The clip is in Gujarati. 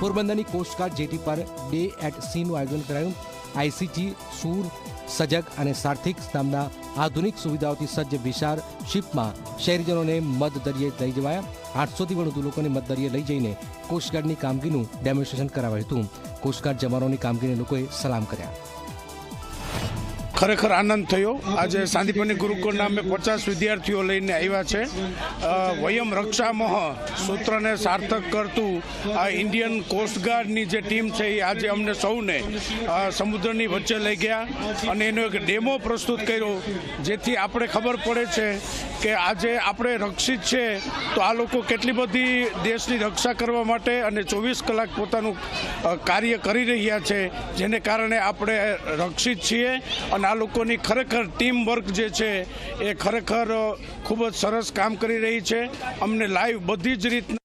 પોરબંદરની કોસ્ટગાર્ડ જેટી પર ડે એટ સીનું આયોજન કરાયું. આઈસીજી, સૂર, સજગ અને સાર્થિક નામના આધુનિક સુવિધાઓથી સજ્જ વિશાળ શિપમાં શહેરીજનોને મધ દરિયે લઈ જવાયા. આઠસોથી વધુ લોકોને મધ દરિયે લઈ જઈને કોસ્ટગાર્ડની કામગીરીનું ડેમોન્સ્ટ્રેશન કરાવાયું હતું. કોસ્ટગાર્ડ જવાનોની કામગીરીને લોકોએ સલામ કર્યા. ખરેખર આનંદ થયો. આજે સાંદીપની ગુરુકુળના અમે પચાસ વિદ્યાર્થીઓ લઈને આવ્યા છે. વયમ રક્ષામહ સૂત્રને સાર્થક કરતું આ ઇન્ડિયન કોસ્ટગાર્ડની જે ટીમ છે એ આજે અમને સૌને સમુદ્રની વચ્ચે લઈ ગયા. અને એનો એક ડેમો પ્રસ્તુત કર્યો, જેથી આપણે ખબર પડે છે કે આજે આપણે રક્ષિત છે, તો આ લોકો કેટલી બધી દેશની રક્ષા કરવા માટે અને ચોવીસ કલાક પોતાનું કાર્ય કરી રહ્યા છે, જેને કારણે આપણે રક્ષિત છીએ અને આ લોકોની ખરેખર ટીમ વર્ક જે છે, એ ખરેખર ખૂબ જ સરસ કામ કરી રહી છે. અમને લાઈવ બધી જ રીતના